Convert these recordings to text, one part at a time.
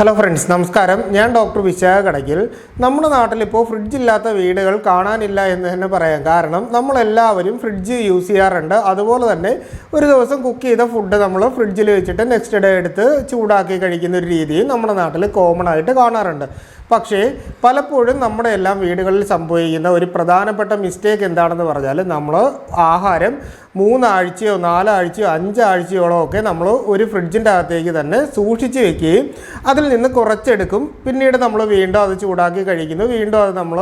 Hello friends നമസ്കാരം. ഞാൻ doctor Vishakha Kadakkal നമ്മുടെ നാട്ടിലിപ്പോൾ ഫ്രിഡ്ജ് ഇല്ലാത്ത വീടുകൾ കാണാനില്ല എന്ന് തന്നെ പറയാം. കാരണം നമ്മളെല്ലാവരും ഫ്രിഡ്ജ് യൂസ് ചെയ്യാറുണ്ട്. അതുപോലെ തന്നെ ഒരു ദിവസം കുക്ക് ചെയ്ത ഫുഡ് നമ്മൾ ഫ്രിഡ്ജിൽ വെച്ചിട്ട് നെക്സ്റ്റ് ഡേ എടുത്ത് ചൂടാക്കി കഴിക്കുന്ന ഒരു രീതിയും നമ്മുടെ നാട്ടിൽ കോമൺ ആയിട്ട് കാണാറുണ്ട്. പക്ഷേ പലപ്പോഴും നമ്മുടെ എല്ലാം വീടുകളിൽ സംഭവിക്കുന്ന ഒരു പ്രധാനപ്പെട്ട മിസ്റ്റേക്ക് എന്താണെന്ന് പറഞ്ഞാൽ നമ്മൾ ആഹാരം മൂന്നാഴ്ചയോ നാലാഴ്ചയോ അഞ്ചാഴ്ചയോളോ ഒക്കെ നമ്മൾ ഒരു ഫ്രിഡ്ജിന്റെ അകത്തേക്ക് തന്നെ സൂക്ഷിച്ച് വെക്കുകയും അതിൽ നിന്ന് കുറച്ചെടുക്കും. പിന്നീട് നമ്മൾ വീണ്ടും അത് ചൂടാക്കി കഴിക്കുന്നു. വീണ്ടും അത് നമ്മൾ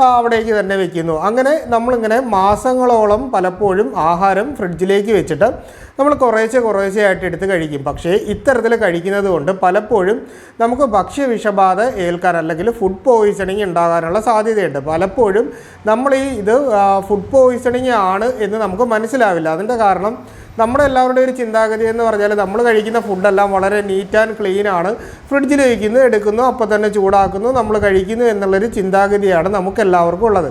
അവിടേക്ക് തന്നെ വെക്കുന്നു. അങ്ങനെ നമ്മളിങ്ങനെ മാസങ്ങളോളം പലപ്പോഴും ആഹാരം ഫ്രിഡ്ജിലേക്ക് വെച്ചിട്ട് നമ്മൾ കുറേശ്ശെ കുറേശ്ശെ ആയിട്ട് എടുത്ത് കഴിക്കും. പക്ഷേ ഇത്തരത്തിൽ കഴിക്കുന്നത് കൊണ്ട് പലപ്പോഴും നമുക്ക് ഭക്ഷ്യ വിഷബാധ ഏൽക്കാൻ അല്ലെങ്കിൽ ഫുഡ് പോയിസണിങ് ഉണ്ടാകാനുള്ള സാധ്യതയുണ്ട്. പലപ്പോഴും നമ്മൾ ഈ ഇത് ഫുഡ് പോയിസണിങ് ആണ് എന്ന് നമുക്ക് മനസ്സിലാവില്ല. അതിന്റെ കാരണം നമ്മുടെ എല്ലാവരുടെയും ഒരു ചിന്താഗതി എന്ന് പറഞ്ഞാൽ നമ്മൾ കഴിക്കുന്ന ഫുഡെല്ലാം വളരെ നീറ്റ് ആൻഡ് ക്ലീൻ ആണ്. ഫ്രിഡ്ജിൽ വയ്ക്കുന്നു എടുക്കുന്നു അപ്പോൾ തന്നെ ചൂടാക്കുന്നു നമ്മൾ കഴിക്കുന്നു എന്നുള്ളൊരു ചിന്താഗതിയാണ് നമുക്ക് എല്ലാവർക്കും ഉള്ളത്.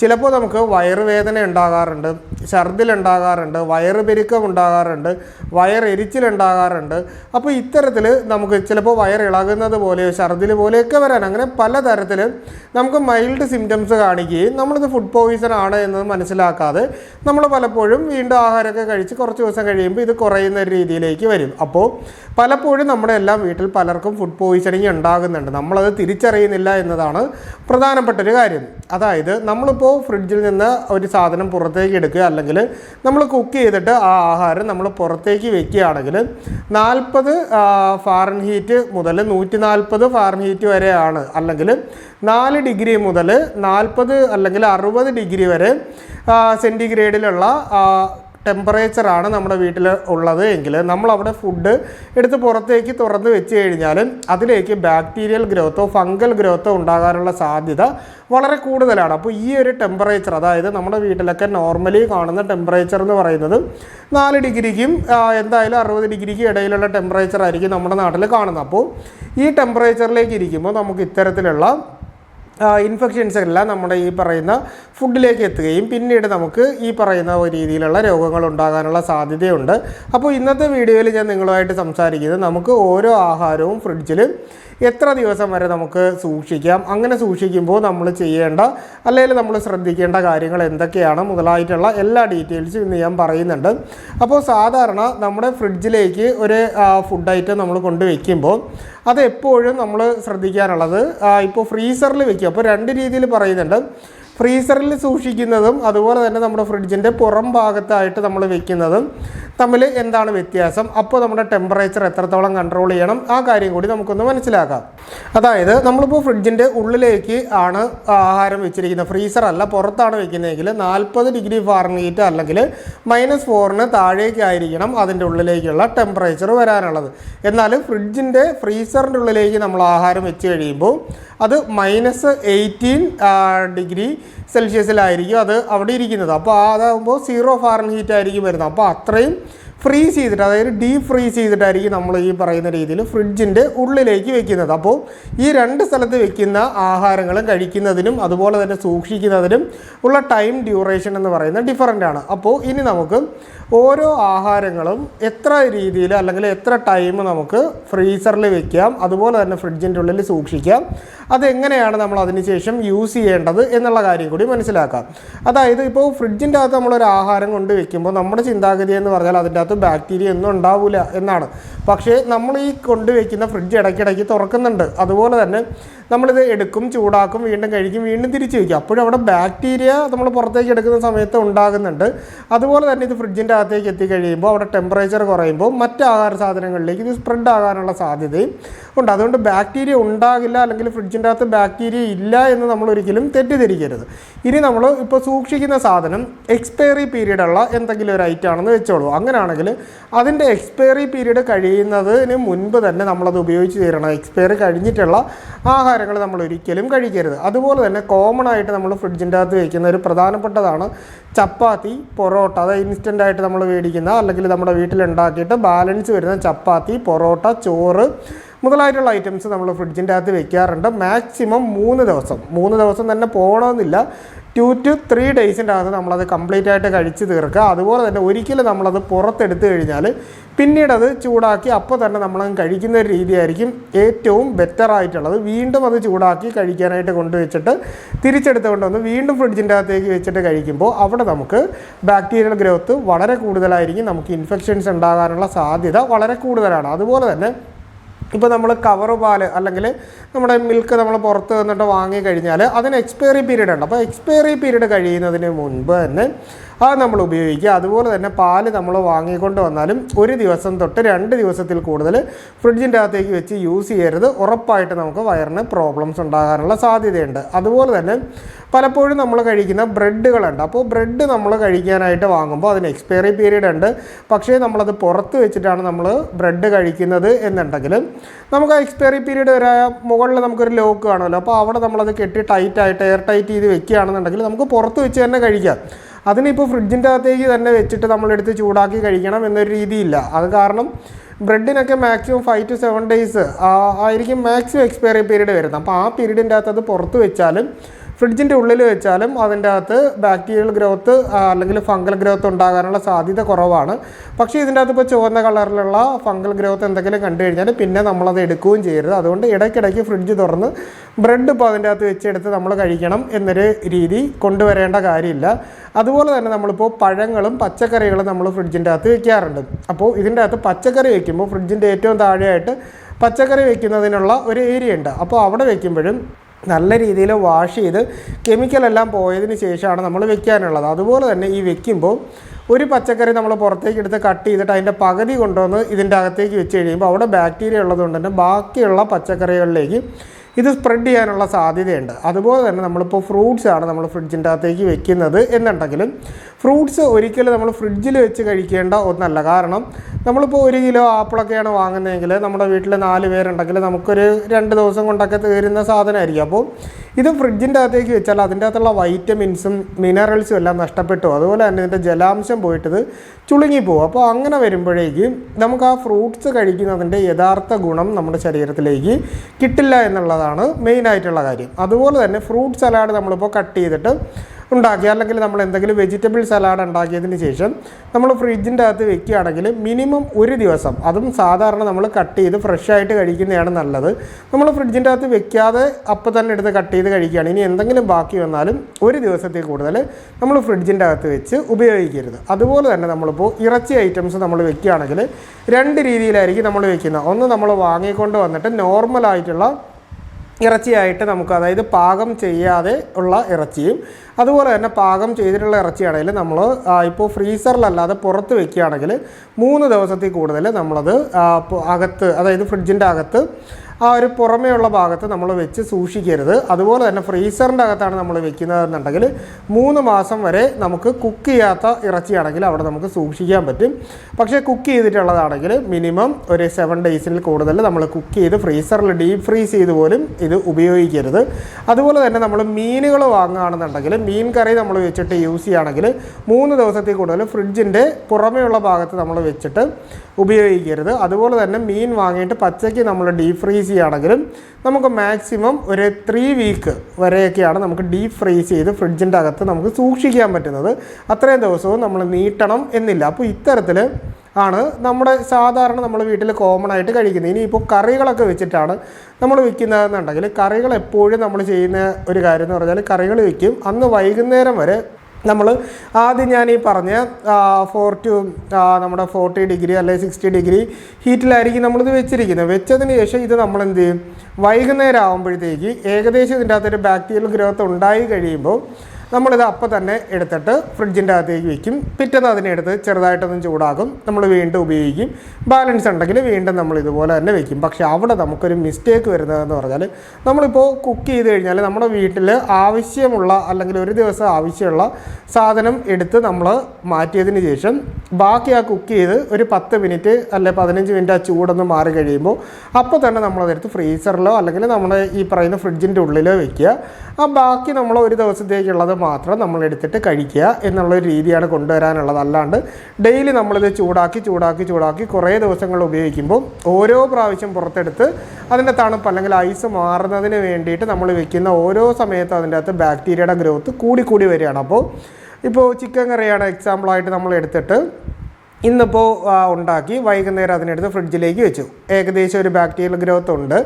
ചിലപ്പോൾ നമുക്ക് വയറുവേദന ഉണ്ടാകാറുണ്ട് ഛർദിലുണ്ടാകാറുണ്ട് വയറ് പെരുക്കം ഉണ്ടാകാറുണ്ട് വയറെരിച്ചിലുണ്ടാകാറുണ്ട് അപ്പോൾ ഇത്തരത്തിൽ നമുക്ക് ചിലപ്പോൾ വയറിളകുന്നത് പോലെയോ ഛർദിൽ പോലെയൊക്കെ വരാൻ അങ്ങനെ പലതരത്തിൽ നമുക്ക് മൈൽഡ് സിംറ്റംസ് കാണിക്കുകയും നമ്മളിത് ഫുഡ് പോയിസൺ ആണ് എന്നത് മനസ്സിലാക്കാതെ നമ്മൾ പലപ്പോഴും വീണ്ടും ആഹാരമൊക്കെ കഴിച്ച് കുറച്ച് ദിവസം കഴിയുമ്പോൾ ഇത് കുറയുന്ന രീതിയിലേക്ക് വരും. അപ്പോൾ പലപ്പോഴും നമ്മുടെ എല്ലാം വീട്ടിൽ പലർക്കും ഫുഡ് പോയിസണിങ് ഉണ്ടാകുന്നുണ്ട്. നമ്മളത് തിരിച്ചറിയുന്നില്ല എന്നതാണ് പ്രധാനപ്പെട്ടൊരു കാര്യം. അതായത് നമ്മളിപ്പോൾ ഫ്രിഡ്ജിൽ നിന്ന് ഒരു സാധനം പുറത്തേക്ക് എടുക്കുക. അല്ലെങ്കിൽ നമ്മൾ കുക്ക് ചെയ്തിട്ട് ആ ആഹാരം നമ്മൾ പുറത്തേക്ക് വെക്കുകയാണെങ്കിൽ നാൽപ്പത് ഫാറൻ ഹീറ്റ് മുതൽ നൂറ്റി നാൽപ്പത് ഫാറൻ ഹീറ്റ് വരെയാണ്. അല്ലെങ്കിൽ നാല് ഡിഗ്രി മുതൽ നാൽപ്പത് അല്ലെങ്കിൽ അറുപത് ഡിഗ്രി വരെ സെന്റിഗ്രേഡിലുള്ള ടെമ്പറേച്ചറാണ് നമ്മുടെ വീട്ടിൽ ഉള്ളത് എങ്കിൽ നമ്മളവിടെ ഫുഡ് എടുത്ത് പുറത്തേക്ക് തുറന്ന് വെച്ച് കഴിഞ്ഞാൽ അതിലേക്ക് ബാക്ടീരിയൽ ഗ്രോത്തോ ഫംഗൽ ഗ്രോത്തോ ഉണ്ടാകാനുള്ള സാധ്യത വളരെ കൂടുതലാണ്. അപ്പോൾ ഈ ഒരു ടെമ്പറേച്ചർ അതായത് നമ്മുടെ വീട്ടിലൊക്കെ നോർമലി കാണുന്ന ടെമ്പറേച്ചർ എന്ന് പറയുന്നത് നാല് ഡിഗ്രിക്കും എന്തായാലും അറുപത് ഡിഗ്രിക്കും ഇടയിലുള്ള ടെമ്പറേച്ചർ ആയിരിക്കും നമ്മുടെ നാട്ടിൽ കാണുന്നത്. അപ്പോൾ ഈ ടെമ്പറേച്ചറിലേക്ക് ഇരിക്കുമ്പോൾ നമുക്ക് ഇത്തരത്തിലുള്ള ഇൻഫെക്ഷൻസ് എല്ലാം നമ്മുടെ ഈ പറയുന്ന ഫുഡിലേക്ക് എത്തുകയും പിന്നീട് നമുക്ക് ഈ പറയുന്ന രീതിയിലുള്ള രോഗങ്ങൾ ഉണ്ടാകാനുള്ള സാധ്യതയുണ്ട്. അപ്പോൾ ഇന്നത്തെ വീഡിയോയിൽ ഞാൻ നിങ്ങളുമായിട്ട് സംസാരിക്കുന്നത് നമുക്ക് ഓരോ ആഹാരവും ഫ്രിഡ്ജിൽ എത്ര ദിവസം വരെ നമുക്ക് സൂക്ഷിക്കാം അങ്ങനെ സൂക്ഷിക്കുമ്പോൾ നമ്മൾ ചെയ്യേണ്ട അല്ലെങ്കിൽ നമ്മൾ ശ്രദ്ധിക്കേണ്ട കാര്യങ്ങൾ എന്തൊക്കെയാണ് മുതലായിട്ടുള്ള എല്ലാ ഡീറ്റെയിൽസും ഇന്ന് ഞാൻ പറയുന്നുണ്ട്. അപ്പോൾ സാധാരണ നമ്മുടെ ഫ്രിഡ്ജിലേക്ക് ഒരു ഫുഡ് ഐറ്റം നമ്മൾ കൊണ്ടുവയ്ക്കുമ്പോൾ അത് എപ്പോഴും നമ്മൾ ശ്രദ്ധിക്കാനുള്ളത് ഇപ്പോൾ ഫ്രീസറിൽ വെക്കുക. അപ്പോൾ രണ്ട് രീതിയിൽ പറയുന്നുണ്ട്. ഫ്രീസറിൽ സൂക്ഷിക്കുന്നതും അതുപോലെ തന്നെ നമ്മുടെ ഫ്രിഡ്ജിന്റെ പുറം ഭാഗത്തായിട്ട് നമ്മൾ വെക്കുന്നതും തമ്മിൽ എന്താണ് വ്യത്യാസം? അപ്പോൾ നമ്മുടെ ടെമ്പറേച്ചർ എത്രത്തോളം കൺട്രോൾ ചെയ്യണം? ആ കാര്യം കൂടി നമുക്കൊന്ന് മനസ്സിലാക്കാം. അതായത് നമ്മളിപ്പോൾ ഫ്രിഡ്ജിന്റെ ഉള്ളിലേക്ക് ആണ് ആഹാരം വെച്ചിരിക്കുന്നത്. ഫ്രീസർ അല്ല പുറത്താണ് വെക്കുന്നതെങ്കിൽ നാൽപ്പത് ഡിഗ്രി ഫാർമീറ്റ് അല്ലെങ്കിൽ മൈനസ് ഫോറിന് താഴേക്കായിരിക്കണം അതിന്റെ ഉള്ളിലേക്കുള്ള ടെമ്പറേച്ചർ വരാനുള്ളത്. എന്നാൽ ഫ്രിഡ്ജിന്റെ ഫ്രീസറിന്റെ ഉള്ളിലേക്ക് നമ്മൾ ആഹാരം വെച്ച് കഴിയുമ്പോൾ അത് മൈനസ് എയ്റ്റീൻ ഡിഗ്രി സെൽഷ്യസിലായിരിക്കും അത് അവിടെ ഇരിക്കുന്നത്. അപ്പോൾ അതാകുമ്പോൾ സീറോ ഫാറൻ ഹീറ്റ് ആയിരിക്കും വരുന്നത്. അപ്പോൾ അത്രയും ഫ്രീസ് ചെയ്തിട്ട് അതായത് ഡീപ് ഫ്രീസ് ചെയ്തിട്ടായിരിക്കും നമ്മൾ ഈ പറയുന്ന രീതിയിൽ ഫ്രിഡ്ജിന്റെ ഉള്ളിലേക്ക് വെക്കുന്നത്. അപ്പോൾ ഈ രണ്ട് സ്ഥലത്ത് വെക്കുന്ന ആഹാരങ്ങളും കഴിക്കുന്നതിനും അതുപോലെ തന്നെ സൂക്ഷിക്കുന്നതിനും ഉള്ള ടൈം ഡ്യൂറേഷൻ എന്ന് പറയുന്നത് ഡിഫറന്റ് ആണ്. അപ്പോൾ ഇനി നമുക്ക് ഓരോ ആഹാരങ്ങളും എത്ര രീതിയിൽ അല്ലെങ്കിൽ എത്ര ടൈം നമുക്ക് ഫ്രീസറിൽ വെക്കാം അതുപോലെ തന്നെ ഫ്രിഡ്ജിന്റെ ഉള്ളിൽ സൂക്ഷിക്കാം അതെങ്ങനെയാണ് നമ്മൾ അതിനുശേഷം യൂസ് ചെയ്യേണ്ടത് എന്നുള്ള കാര്യം കൂടി മനസ്സിലാക്കാം. അതായത് ഇപ്പോൾ ഫ്രിഡ്ജിന്റെ അകത്ത് നമ്മളൊരു ആഹാരം കൊണ്ട് വെക്കുമ്പോൾ നമ്മുടെ ചിന്താഗതി എന്ന് പറഞ്ഞാൽ അതിന്റെ അകത്ത് ബാക്ടീരിയ ഒന്നും ഉണ്ടാവില്ല എന്നാണ്. പക്ഷേ നമ്മൾ ഈ കൊണ്ടുവയ്ക്കുന്ന ഫ്രിഡ്ജ് ഇടയ്ക്കിടയ്ക്ക് തുറക്കുന്നുണ്ട്. അതുപോലെ തന്നെ നമ്മളിത് എടുക്കും ചൂടാക്കും വീണ്ടും കഴിക്കും വീണ്ടും തിരിച്ച് വയ്ക്കും. അപ്പോഴും അവിടെ ബാക്ടീരിയ നമ്മൾ പുറത്തേക്ക് എടുക്കുന്ന സമയത്ത് ഉണ്ടാകുന്നുണ്ട്. അതുപോലെ തന്നെ ഇത് ഫ്രിഡ്ജിന്റെ അകത്തേക്ക് എത്തിക്കഴിയുമ്പോൾ അവിടെ ടെമ്പറേച്ചർ കുറയുമ്പോൾ മറ്റ് ആഹാര സാധനങ്ങളിലേക്ക് ഇത് സ്പ്രെഡ് ആകാനുള്ള സാധ്യതയും ഉണ്ട്. അതുകൊണ്ട് ബാക്ടീരിയ ഉണ്ടാകില്ല അല്ലെങ്കിൽ ഫ്രിഡ്ജിന്റെ അകത്ത് ബാക്ടീരിയ ഇല്ല എന്ന് നമ്മൾ ഒരിക്കലും തെറ്റിദ്ധരിക്കരുത്. ഇനി നമ്മൾ ഇപ്പോൾ സൂക്ഷിക്കുന്ന സാധനം എക്സ്പയറി പീരീഡുള്ള എന്തെങ്കിലും ഒരു ഐറ്റം ആണെന്ന് വെച്ചോളൂ. അങ്ങനെയാണെങ്കിൽ അതിന്റെ എക്സ്പയറി പീരീഡ് കഴിയുന്നതിന് മുൻപ് തന്നെ നമ്മളത് ഉപയോഗിച്ച് തീരണം. എക്സ്പയറി കഴിഞ്ഞിട്ടുള്ള ആഹാരങ്ങൾ നമ്മൾ ഒരിക്കലും കഴിക്കരുത്. അതുപോലെ തന്നെ കോമൺ ആയിട്ട് നമ്മൾ ഫ്രിഡ്ജിന്റെ അകത്ത് വയ്ക്കുന്ന ഒരു പ്രധാനപ്പെട്ടതാണ് ചപ്പാത്തി പൊറോട്ട. അത് ഇൻസ്റ്റന്റ് ആയിട്ട് നമ്മൾ മേടിക്കുന്ന അല്ലെങ്കിൽ നമ്മുടെ വീട്ടിലുണ്ടാക്കിയിട്ട് ബാലൻസ് വരുന്ന ചപ്പാത്തി പൊറോട്ട ചോറ് മുതലായിട്ടുള്ള ഐറ്റംസ് നമ്മൾ ഫ്രിഡ്ജിന്റെ അകത്ത് വെക്കാറുണ്ട്. മാക്സിമം മൂന്ന് ദിവസം. മൂന്ന് ദിവസം തന്നെ പോകണമെന്നില്ല. ടു ടു ത്രീ ഡേയ്സിന്റെ അകത്ത് നമ്മളത് കംപ്ലീറ്റ് ആയിട്ട് കഴിച്ച് തീർക്കുക. അതുപോലെ തന്നെ ഒരിക്കലും നമ്മളത് പുറത്തെടുത്ത് കഴിഞ്ഞാൽ പിന്നീട് അത് ചൂടാക്കി അപ്പോൾ തന്നെ നമ്മളങ്ങ് കഴിക്കുന്ന ഒരു രീതിയായിരിക്കും ഏറ്റവും ബെറ്റർ ആയിട്ടുള്ളത്. വീണ്ടും അത് ചൂടാക്കി കഴിക്കാനായിട്ട് കൊണ്ടുവച്ചിട്ട് തിരിച്ചെടുത്ത് കൊണ്ടുവന്ന് വീണ്ടും ഫ്രിഡ്ജിന്റെ അകത്തേക്ക് വെച്ചിട്ട് കഴിക്കുമ്പോൾ അവിടെ നമുക്ക് ബാക്ടീരിയൽ ഗ്രോത്ത് വളരെ കൂടുതലായിരിക്കും. നമുക്ക് ഇൻഫെക്ഷൻസ് ഉണ്ടാകാനുള്ള സാധ്യത വളരെ കൂടുതലാണ്. അതുപോലെ തന്നെ ഇപ്പോൾ നമ്മൾ കവർ പാൽ അല്ലെങ്കിൽ നമ്മുടെ മിൽക്ക് നമ്മൾ പുറത്ത് നിന്നിട്ട് വാങ്ങി കഴിഞ്ഞാൽ അതിന് എക്സ്പയറി പീരീഡ് ഉണ്ട്. അപ്പോൾ എക്സ്പയറി പീരീഡ് കഴിയുന്നതിന് മുൻപ് തന്നെ അത് നമ്മൾ ഉപയോഗിക്കുക. അതുപോലെ തന്നെ പാൽ നമ്മൾ വാങ്ങിക്കൊണ്ട് വന്നാലും ഒരു ദിവസം തൊട്ട് രണ്ട് ദിവസത്തിൽ കൂടുതൽ ഫ്രിഡ്ജിന്റെ അകത്തേക്ക് വെച്ച് യൂസ് ചെയ്യരുത്. ഉറപ്പായിട്ട് നമുക്ക് വയറിന് പ്രോബ്ലംസ് ഉണ്ടാകാനുള്ള സാധ്യതയുണ്ട്. അതുപോലെ തന്നെ പലപ്പോഴും നമ്മൾ കഴിക്കുന്ന ബ്രെഡുകളുണ്ട്. അപ്പോൾ ബ്രെഡ് നമ്മൾ കഴിക്കാനായിട്ട് വാങ്ങുമ്പോൾ അതിന് എക്സ്പയറി പീരീഡ് ഉണ്ട്. പക്ഷേ നമ്മളത് പുറത്ത് വെച്ചിട്ടാണ് നമ്മൾ ബ്രെഡ് കഴിക്കുന്നത് എന്നുണ്ടെങ്കിൽ നമുക്ക് ആ എക്സ്പയറി പീരീഡ് വരെ മുകളിൽ നമുക്കൊരു ലോക്ക് കാണുമല്ലോ. അപ്പോൾ അവിടെ നമ്മളത് കെട്ടി ടൈറ്റായിട്ട് എയർ ടൈറ്റ് ചെയ്ത് വെക്കുകയാണെന്നുണ്ടെങ്കിൽ നമുക്ക് പുറത്ത് വെച്ച് തന്നെ കഴിക്കാം. അതിനിപ്പോൾ ഫ്രിഡ്ജിന്റെ അകത്തേക്ക് തന്നെ വെച്ചിട്ട് നമ്മളെടുത്ത് ചൂടാക്കി കഴിക്കണം എന്നൊരു രീതിയില്ല. അത് കാരണം ബ്രെഡിനൊക്കെ maximum five to seven days ആയിരിക്കും മാക്സിമം എക്സ്പയറി പീരീഡ് വരുന്നത്. അപ്പോൾ ആ പീരീഡിന്റെ അകത്ത് അത് പുറത്ത് വെച്ചാലും ഫ്രിഡ്ജിന്റെ ഉള്ളിൽ വെച്ചാലും അതിന്റെ അകത്ത് ബാക്ടീരിയൽ ഗ്രോത്ത് അല്ലെങ്കിൽ ഫംഗൽ ഗ്രോത്ത് ഉണ്ടാകാനുള്ള സാധ്യത കുറവാണ്. പക്ഷേ ഇതിന്റെ അകത്ത് ഇപ്പോൾ ചുവന്ന കളറിലുള്ള ഫംഗൽ ഗ്രോത്ത് എന്തെങ്കിലും കണ്ടു കഴിഞ്ഞാൽ പിന്നെ നമ്മളത് എടുക്കുകയും ചെയ്യരുത്. അതുകൊണ്ട് ഇടയ്ക്കിടയ്ക്ക് ഫ്രിഡ്ജ് തുറന്ന് ബ്രെഡ് ഇപ്പോൾ അതിന്റെ അകത്ത് വെച്ചെടുത്ത് നമ്മൾ കഴിക്കണം എന്നൊരു രീതി കൊണ്ടുവരേണ്ട കാര്യമില്ല. അതുപോലെ തന്നെ നമ്മളിപ്പോൾ പഴങ്ങളും പച്ചക്കറികളും നമ്മൾ ഫ്രിഡ്ജിന്റെ അകത്ത് വെക്കാറുണ്ട്. അപ്പോൾ ഇതിന്റെ അകത്ത് പച്ചക്കറി വെക്കുമ്പോൾ ഫ്രിഡ്ജിന്റെ ഏറ്റവും താഴെയായിട്ട് പച്ചക്കറി വെക്കുന്നതിനുള്ള ഒരു ഏരിയ ഉണ്ട്. അപ്പോൾ അവിടെ വെക്കുമ്പോഴും നല്ല രീതിയിൽ വാഷ് ചെയ്ത് കെമിക്കലെല്ലാം പോയതിന് ശേഷമാണ് നമ്മൾ വെക്കാനുള്ളത്. അതുപോലെ തന്നെ ഈ വെക്കുമ്പോൾ ഒരു പച്ചക്കറി നമ്മൾ പുറത്തേക്ക് എടുത്ത് കട്ട് ചെയ്തിട്ട് അതിന്റെ പകുതി കൊണ്ടുവന്ന് ഇതിന്റെ അകത്തേക്ക് വെച്ച് കഴിയുമ്പോൾ അവിടെ ബാക്ടീരിയ ഉള്ളതുകൊണ്ട് തന്നെ ബാക്കിയുള്ള പച്ചക്കറികളിലേക്ക് ഇത് സ്പ്രെഡ് ചെയ്യാനുള്ള സാധ്യതയുണ്ട്. അതുപോലെ തന്നെ നമ്മളിപ്പോൾ ഫ്രൂട്ട്സ് ആണ് നമ്മൾ ഫ്രിഡ്ജിന്റെ അകത്തേക്ക് വെക്കുന്നത് എന്നുണ്ടെങ്കിലും ഫ്രൂട്ട്സ് ഒരിക്കലും നമ്മൾ ഫ്രിഡ്ജിൽ വെച്ച് കഴിക്കേണ്ട ഒന്നല്ല. കാരണം നമ്മളിപ്പോൾ ഒരു കിലോ ആപ്പിളൊക്കെയാണ് വാങ്ങുന്നതെങ്കിൽ നമ്മുടെ വീട്ടിൽ നാല് പേരുണ്ടെങ്കിൽ നമുക്കൊരു രണ്ട് ദിവസം കൊണ്ടൊക്കെ തീരുന്ന സാധനമായിരിക്കും. അപ്പോൾ ഇത് ഫ്രിഡ്ജിന്റെ അകത്തേക്ക് വെച്ചാൽ അതിന്റെ അകത്തുള്ള വൈറ്റമിൻസും മിനറൽസും എല്ലാം നഷ്ടപ്പെട്ടു. അതുപോലെ തന്നെ ഇതിന്റെ ജലാംശം പോയിട്ടത് ചുളുങ്ങിപ്പോവും അപ്പോൾ അങ്ങനെ വരുമ്പോഴേക്കും നമുക്ക് ആ ഫ്രൂട്ട്സ് കഴിക്കുന്നതിന്റെ യഥാർത്ഥ ഗുണം നമ്മുടെ ശരീരത്തിലേക്ക് കിട്ടില്ല എന്നുള്ളതാണ് മെയിനായിട്ടുള്ള കാര്യം. അതുപോലെ തന്നെ ഫ്രൂട്ട് സലാഡ് നമ്മളിപ്പോൾ കട്ട് ചെയ്തിട്ട് ഉണ്ടാക്കി അല്ലെങ്കിൽ നമ്മൾ എന്തെങ്കിലും വെജിറ്റബിൾ സലാഡ് ഉണ്ടാക്കിയതിന് ശേഷം നമ്മൾ ഫ്രിഡ്ജിന്റെ അകത്ത് വെക്കുകയാണെങ്കിൽ മിനിമം ഒരു ദിവസം അതും സാധാരണ നമ്മൾ കട്ട് ചെയ്ത് ഫ്രഷ് ആയിട്ട് കഴിക്കുന്നതാണ് നല്ലത്. നമ്മൾ ഫ്രിഡ്ജിന്റെ അകത്ത് വെക്കാതെ അപ്പോൾ തന്നെ എടുത്ത് കട്ട് ചെയ്ത് കഴിക്കുകയാണ്. ഇനി എന്തെങ്കിലും ബാക്കി വന്നാലും ഒരു ദിവസത്തിൽ കൂടുതൽ നമ്മൾ ഫ്രിഡ്ജിന്റെ അകത്ത് വെച്ച് ഉപയോഗിക്കരുത്. അതുപോലെ തന്നെ നമ്മളിപ്പോൾ ഇറച്ചി ഐറ്റംസ് നമ്മൾ വെക്കുകയാണെങ്കിൽ രണ്ട് രീതിയിലായിരിക്കും നമ്മൾ വെക്കുന്നത്. ഒന്ന് നമ്മൾ വാങ്ങിക്കൊണ്ട് വന്നിട്ട് നോർമലായിട്ടുള്ള ഇറച്ചിയായിട്ട് നമുക്ക് അതായത് പാകം ചെയ്യാതെ ഉള്ള ഇറച്ചിയും അതുപോലെ തന്നെ പാകം ചെയ്തിട്ടുള്ള ഇറച്ചിയാണെങ്കിൽ നമ്മൾ ഇപ്പോൾ ഫ്രീസറിലല്ലാതെ പുറത്ത് വെക്കുകയാണെങ്കിൽ മൂന്ന് ദിവസത്തിൽ കൂടുതൽ നമ്മളത് അകത്ത് അതായത് ഫ്രിഡ്ജിന്റെ അകത്ത് ആ ഒരു പുറമേയുള്ള ഭാഗത്ത് നമ്മൾ വെച്ച് സൂക്ഷിക്കരുത്. അതുപോലെ തന്നെ ഫ്രീസറിന്റെ അകത്താണ് നമ്മൾ വെക്കുന്നതെന്നുണ്ടെങ്കിൽ മൂന്ന് മാസം വരെ നമുക്ക് കുക്ക് ചെയ്യാത്ത ഇറച്ചിയാണെങ്കിൽ അവിടെ നമുക്ക് സൂക്ഷിക്കാൻ പറ്റും. പക്ഷേ കുക്ക് ചെയ്തിട്ടുള്ളതാണെങ്കിൽ മിനിമം ഒരു സെവൻ ഡേയ്സിൽ കൂടുതൽ നമ്മൾ കുക്ക് ചെയ്ത് ഫ്രീസറിൽ ഡീപ്പ് ഫ്രീസ് ചെയ്ത് പോലും ഇത് ഉപയോഗിക്കരുത്. അതുപോലെ തന്നെ നമ്മൾ മീനുകൾ വാങ്ങുകയാണെന്നുണ്ടെങ്കിൽ മീൻ കറി നമ്മൾ വെച്ചിട്ട് യൂസ് ചെയ്യുകയാണെങ്കിൽ മൂന്ന് ദിവസത്തിൽ കൂടുതൽ ഫ്രിഡ്ജിന്റെ പുറമേയുള്ള ഭാഗത്ത് നമ്മൾ വെച്ചിട്ട് ഉപയോഗിക്കരുത്. അതുപോലെ തന്നെ മീൻ വാങ്ങിയിട്ട് പച്ചയ്ക്ക് നമ്മൾ ഡീപ്പ് ഫ്രീസ് ചെയ്യുകയാണെങ്കിലും നമുക്ക് മാക്സിമം ഒരു ത്രീ വീക്ക് വരെയൊക്കെയാണ് നമുക്ക് ഡീപ്പ് ഫ്രീസ് ചെയ്ത് ഫ്രിഡ്ജിന്റെ അകത്ത് നമുക്ക് സൂക്ഷിക്കാൻ പറ്റുന്നത്. അത്രയും ദിവസവും നമ്മൾ നീട്ടണം എന്നില്ല. അപ്പോൾ ഇത്തരത്തിൽ ആണ് നമ്മുടെ സാധാരണ നമ്മൾ വീട്ടിൽ കോമൺ ആയിട്ട് കഴിക്കുന്നത്. ഇനിയിപ്പോൾ കറികളൊക്കെ വെച്ചിട്ടാണ് നമ്മൾ വിൽക്കുന്നതെന്നുണ്ടെങ്കിൽ കറികൾ എപ്പോഴും നമ്മൾ ചെയ്യുന്ന ഒരു കാര്യം എന്ന് പറഞ്ഞാൽ കറികൾ വെക്കും. അന്ന് വൈകുന്നേരം വരെ നമ്മൾ ആദ്യം ഞാൻ ഈ പറഞ്ഞ ഫോർ ടു നമ്മുടെ ഫോർട്ടി ഡിഗ്രി അല്ലെങ്കിൽ സിക്സ്റ്റി ഡിഗ്രി ഹീറ്റിലായിരിക്കും നമ്മളിത് വെച്ചിരിക്കുന്നത്. വെച്ചതിന് ശേഷം ഇത് നമ്മൾ എന്ത് ചെയ്യും? വൈകുന്നേരം ആകുമ്പോഴത്തേക്ക് ഏകദേശം ഇതിന്റെ അകത്തൊരു ബാക്ടീരിയൽ ഗ്രോത്ത് ഉണ്ടായി കഴിയുമ്പോൾ നമ്മളിത് അപ്പം തന്നെ എടുത്തിട്ട് ഫ്രിഡ്ജിന്റെ അകത്തേക്ക് വയ്ക്കും. പിറ്റേന്ന് അതിനെടുത്ത് ചെറുതായിട്ടൊന്നും ചൂടാക്കും. നമ്മൾ വീണ്ടും ഉപയോഗിക്കും. ബാലൻസ് ഉണ്ടെങ്കിൽ വീണ്ടും നമ്മൾ ഇതുപോലെ തന്നെ വയ്ക്കും. പക്ഷേ അവിടെ നമുക്കൊരു മിസ്റ്റേക്ക് വരുന്നതെന്ന് പറഞ്ഞാൽ നമ്മളിപ്പോൾ കുക്ക് ചെയ്ത് കഴിഞ്ഞാൽ നമ്മുടെ വീട്ടിൽ ആവശ്യമുള്ള അല്ലെങ്കിൽ ഒരു ദിവസം ആവശ്യമുള്ള സാധനം എടുത്ത് നമ്മൾ മാറ്റിയതിന് ശേഷം ബാക്കി ആ കുക്ക് ചെയ്ത് ഒരു പത്ത് മിനിറ്റ് അല്ലെ പതിനഞ്ച് മിനിറ്റ് ആ ചൂടൊന്ന് മാറി കഴിയുമ്പോൾ അപ്പോൾ തന്നെ നമ്മളതെടുത്ത് ഫ്രീസറിലോ അല്ലെങ്കിൽ നമ്മുടെ ഈ പറയുന്ന ഫ്രിഡ്ജിന്റെ ഉള്ളിലോ വയ്ക്കുക. ആ ബാക്കി നമ്മൾ ഒരു ദിവസത്തേക്കുള്ളത് മാത്രം നമ്മൾ എടുത്തിട്ട് കഴിക്കുക എന്നുള്ള രീതിയാണ് കൊണ്ടുവരാനുള്ളത്. അല്ലാണ്ട് ഡെയിലി നമ്മളിത് ചൂടാക്കി ചൂടാക്കി ചൂടാക്കി കുറേ ദിവസങ്ങൾ ഉപയോഗിക്കുമ്പോൾ ഓരോ പ്രാവശ്യം പുറത്തെടുത്ത് അതിന്റെ തണുപ്പ് അല്ലെങ്കിൽ ഐസ് മാറുന്നതിന് വേണ്ടിയിട്ട് നമ്മൾ വെക്കുന്ന ഓരോ സമയത്തും അതിന്റെ അകത്ത് ബാക്ടീരിയയുടെ ഗ്രോത്ത് കൂടി കൂടി വരികയാണ്. അപ്പോൾ ഇപ്പോൾ ചിക്കൻ കറിയാണ് എക്സാമ്പിളായിട്ട് നമ്മൾ എടുത്തിട്ട് ഇന്നിപ്പോൾ ഉണ്ടാക്കി വൈകുന്നേരം അതിനെടുത്ത് ഫ്രിഡ്ജിലേക്ക് വെച്ചു. ഏകദേശം ഒരു ബാക്ടീരിയൽ ഗ്രോത്ത് ഉണ്ട്.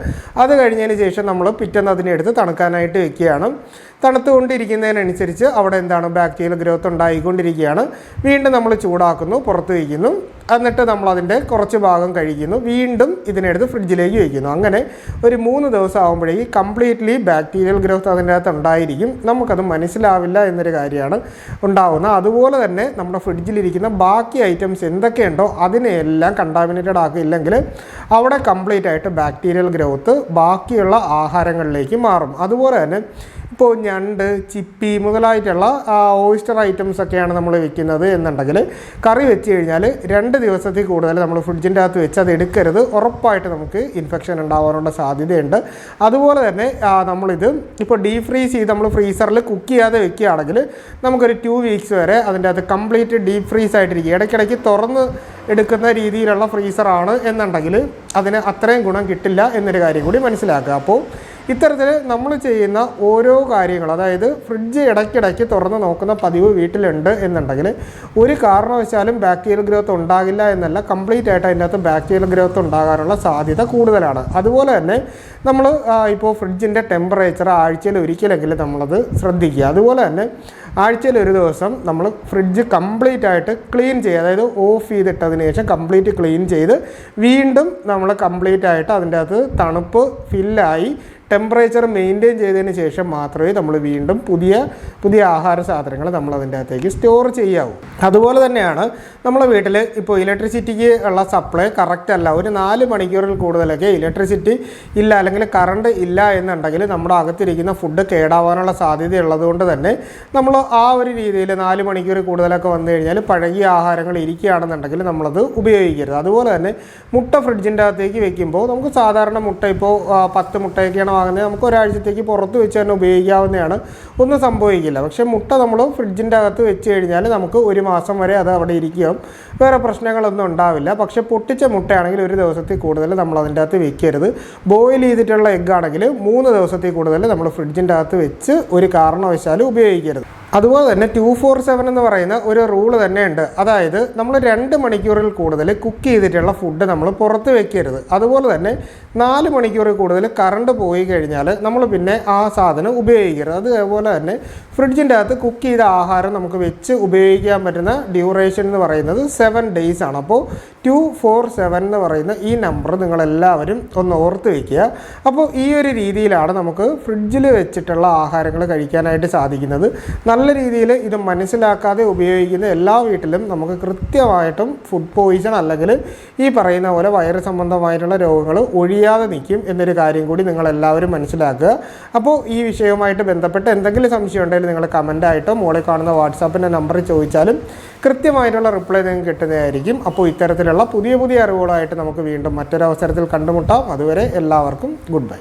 അത് കഴിഞ്ഞതിന് ശേഷം നമ്മൾ പിറ്റേന്ന് അതിനെടുത്ത് തണുക്കാനായിട്ട് വെക്കുകയാണ്. തണുത്തുകൊണ്ടിരിക്കുന്നതിനനുസരിച്ച് അവിടെ എന്താണ് ബാക്ടീരിയൽ ഗ്രോത്ത് ഉണ്ടായിക്കൊണ്ടിരിക്കുകയാണ്. വീണ്ടും നമ്മൾ ചൂടാക്കുന്നു പുറത്ത് വയ്ക്കുന്നു. എന്നിട്ട് നമ്മൾ അതിന്റെ കുറച്ച് ഭാഗം കഴിക്കുന്നു വീണ്ടും ഇതിനെടുത്ത് ഫ്രിഡ്ജിലേക്ക് വയ്ക്കുന്നു. അങ്ങനെ ഒരു മൂന്ന് ദിവസം ആകുമ്പോഴേക്ക് കംപ്ലീറ്റ്ലി ബാക്ടീരിയൽ ഗ്രോത്ത് അതിന്റെ അകത്ത് ഉണ്ടായിരിക്കും. നമുക്കത് മനസ്സിലാവില്ല എന്നൊരു കാര്യമാണ് ഉണ്ടാവുന്നത്. അതുപോലെ തന്നെ നമ്മുടെ ഫ്രിഡ്ജിലിരിക്കുന്ന ബാക്കി ഐറ്റംസ് എന്തൊക്കെയുണ്ടോ അതിനെയെല്ലാം കണ്ടാമിനേറ്റഡ് ആക്കിയില്ലെങ്കിൽ അവിടെ കംപ്ലീറ്റ് ആയിട്ട് ബാക്ടീരിയൽ ഗ്രോത്ത് ബാക്കിയുള്ള ആഹാരങ്ങളിലേക്ക് മാറും. അതുപോലെ തന്നെ ഇപ്പോൾ ഞണ്ട് ചിപ്പി മുതലായിട്ടുള്ള ഓയിസ്റ്റർ ഐറ്റംസ് ഒക്കെയാണ് നമ്മൾ വെക്കുന്നത് എന്നുണ്ടെങ്കിൽ കറി വെച്ച് കഴിഞ്ഞാൽ രണ്ട് ദിവസത്തിൽ കൂടുതൽ നമ്മൾ ഫ്രിഡ്ജിന്റെ അകത്ത് വെച്ച് അത് എടുക്കരുത്. ഉറപ്പായിട്ട് നമുക്ക് ഇൻഫെക്ഷൻ ഉണ്ടാവാനുള്ള സാധ്യതയുണ്ട്. അതുപോലെ തന്നെ നമ്മളിത് ഇപ്പോൾ ഡീപ് ഫ്രീസ് ചെയ്ത് നമ്മൾ ഫ്രീസറിൽ കുക്ക് ചെയ്യാതെ വെക്കുകയാണെങ്കിൽ നമുക്കൊരു ടു വീക്സ് വരെ അതിന്റെ അകത്ത് കംപ്ലീറ്റ് ഡീപ് ഫ്രീസ് ആയിട്ടിരിക്കും. ഇടയ്ക്കിടയ്ക്ക് തുറന്ന് എടുക്കുന്ന രീതിയിലുള്ള ഫ്രീസറാണ് എന്നുണ്ടെങ്കിൽ അതിന് അത്രയും ഗുണം കിട്ടില്ല എന്നൊരു കാര്യം കൂടി മനസ്സിലാക്കുക. അപ്പോൾ ഇത്തരത്തിൽ നമ്മൾ ചെയ്യുന്ന ഓരോ കാര്യങ്ങൾ അതായത് ഫ്രിഡ്ജ് ഇടയ്ക്കിടയ്ക്ക് തുറന്ന് നോക്കുന്ന പതിവ് വീട്ടിലുണ്ട് എന്നുണ്ടെങ്കിൽ ഒരു കാരണവശാലും ബാക്ടീരിയൽ ഗ്രോത്ത് ഉണ്ടാകില്ല എന്നല്ല കംപ്ലീറ്റ് ആയിട്ട് അതിനകത്ത് ബാക്ടീരിയൽ ഗ്രോത്ത് ഉണ്ടാകാനുള്ള സാധ്യത കൂടുതലാണ്. അതുപോലെ തന്നെ നമ്മൾ ഇപ്പോൾ ഫ്രിഡ്ജിന്റെ ടെമ്പറേച്ചർ ആഴ്ചയിൽ ഒരിക്കലെങ്കിലും നമ്മളത് ശ്രദ്ധിക്കുക. അതുപോലെ തന്നെ ആഴ്ചയിൽ ഒരു ദിവസം നമ്മൾ ഫ്രിഡ്ജ് കംപ്ലീറ്റ് ആയിട്ട് ക്ലീൻ ചെയ്യുക അതായത് ഓഫ് ചെയ്തിട്ടതിന് ശേഷം കംപ്ലീറ്റ് ക്ലീൻ ചെയ്ത് വീണ്ടും നമ്മൾ കംപ്ലീറ്റ് ആയിട്ട് അതിന്റെ അകത്ത് തണുപ്പ് ഫില്ലായി ടെമ്പറേച്ചർ മെയിന്റെയിൻ ചെയ്തതിന് ശേഷം മാത്രമേ നമ്മൾ വീണ്ടും പുതിയ പുതിയ ആഹാര സാധനങ്ങൾ നമ്മൾ അതിന്റെ അകത്തേക്ക് സ്റ്റോർ ചെയ്യാവൂ. അതുപോലെ തന്നെയാണ് നമ്മളെ വീട്ടിൽ ഇപ്പോൾ ഇലക്ട്രിസിറ്റിക്ക് ഉള്ള സപ്ലൈ കറക്റ്റ് അല്ല. ഒരു നാല് മണിക്കൂറിൽ കൂടുതലൊക്കെ ഇലക്ട്രിസിറ്റി ഇല്ല അല്ലെങ്കിൽ കറണ്ട് ഇല്ല എന്നുണ്ടെങ്കിൽ നമ്മുടെ അകത്തിരിക്കുന്ന ഫുഡ് കേടാവാനുള്ള സാധ്യത ഉള്ളതുകൊണ്ട് തന്നെ നമ്മൾ ആ ഒരു രീതിയിൽ നാല് മണിക്കൂർ കൂടുതലൊക്കെ വന്നു കഴിഞ്ഞാൽ പഴകിയ ആഹാരങ്ങൾ ഇരിക്കുകയാണെന്നുണ്ടെങ്കിൽ നമ്മളത് ഉപയോഗിക്കരുത്. അതുപോലെ തന്നെ മുട്ട ഫ്രിഡ്ജിന്റെ അകത്തേക്ക് വെക്കുമ്പോൾ നമുക്ക് സാധാരണ മുട്ട ഇപ്പോൾ പത്ത് മുട്ടയൊക്കെയാണ് വാങ്ങുന്നത് നമുക്ക് ഒരാഴ്ചത്തേക്ക് പുറത്ത് വെച്ച് തന്നെ ഉപയോഗിക്കാവുന്നതാണ്. ഒന്നും സംഭവിക്കില്ല. പക്ഷേ മുട്ട നമ്മൾ ഫ്രിഡ്ജിന്റെ അകത്ത് വെച്ച് കഴിഞ്ഞാൽ നമുക്ക് ഒരു മാസം വരെ അത് അവിടെ ഇരിക്കുകയും വേറെ പ്രശ്നങ്ങളൊന്നും ഉണ്ടാവില്ല. പക്ഷേ പൊട്ടിച്ച മുട്ടയാണെങ്കിൽ ഒരു ദിവസത്തിൽ കൂടുതൽ നമ്മൾ അതിന്റെ അകത്ത് വെക്കരുത്. ബോയിൽ ചെയ്തിട്ടുള്ള എഗ്ഗ് ആണെങ്കിൽ മൂന്ന് ദിവസത്തിൽ കൂടുതൽ നമ്മൾ ഫ്രിഡ്ജിന്റെ അകത്ത് വെച്ച് ഒരു കാരണവശാലും ഉപയോഗിക്കരുത്. അതുപോലെ തന്നെ ടു ഫോർ സെവൻ എന്ന് പറയുന്ന ഒരു റൂൾ തന്നെയുണ്ട്. അതായത് നമ്മൾ രണ്ട് മണിക്കൂറിൽ കൂടുതൽ കുക്ക് ചെയ്തിട്ടുള്ള ഫുഡ് നമ്മൾ പുറത്ത് വെക്കരുത്. അതുപോലെ തന്നെ നാല് മണിക്കൂറിൽ കൂടുതൽ കറണ്ട് പോയി കഴിഞ്ഞാൽ നമ്മൾ പിന്നെ ആ സാധനം ഉപയോഗിക്കരുത്. അതേപോലെ തന്നെ ഫ്രിഡ്ജിന്റെ അകത്ത് കുക്ക് ചെയ്ത ആഹാരം നമുക്ക് വെച്ച് ഉപയോഗിക്കാൻ പറ്റുന്ന ഡ്യൂറേഷൻ എന്ന് പറയുന്നത് സെവൻ ഡേയ്സ് ആണ്. അപ്പോൾ ടു ഫോർ സെവൻ എന്ന് പറയുന്ന ഈ നമ്പർ നിങ്ങളെല്ലാവരും ഒന്ന് ഓർത്ത് വയ്ക്കുക അപ്പോൾ ഈ ഒരു രീതിയിലാണ് നമുക്ക് ഫ്രിഡ്ജിൽ വെച്ചിട്ടുള്ള ആഹാരങ്ങൾ കഴിക്കാനായിട്ട് സാധിക്കുന്നത്. നല്ല രീതിയിൽ ഇത് മനസ്സിലാക്കാതെ ഉപയോഗിക്കുന്ന എല്ലാ വീട്ടിലും നമുക്ക് കൃത്യമായിട്ടും ഫുഡ് പോയിസൺ അല്ലെങ്കിൽ ഈ പറയുന്ന പോലെ വയറ് സംബന്ധമായിട്ടുള്ള രോഗങ്ങൾ ഒഴിയാതെ നിൽക്കും എന്നൊരു കാര്യം കൂടി നിങ്ങൾ എല്ലാവരും മനസ്സിലാക്കുക. അപ്പോൾ ഈ വിഷയവുമായിട്ട് ബന്ധപ്പെട്ട് എന്തെങ്കിലും സംശയം ഉണ്ടെങ്കിൽ നിങ്ങൾ കമന്റായിട്ടോ മോളിൽ കാണുന്ന വാട്സാപ്പിന്റെ നമ്പർ ചോദിച്ചാലും കൃത്യമായിട്ടുള്ള റിപ്ലൈ നിങ്ങൾക്ക് കിട്ടുന്നതായിരിക്കും. അപ്പോൾ ഇത്തരത്തിലുള്ള പുതിയ പുതിയ അറിവുകളായിട്ട് നമുക്ക് വീണ്ടും മറ്റൊരവസരത്തിൽ കണ്ടുമുട്ടാം. അതുവരെ എല്ലാവർക്കും ഗുഡ് ബൈ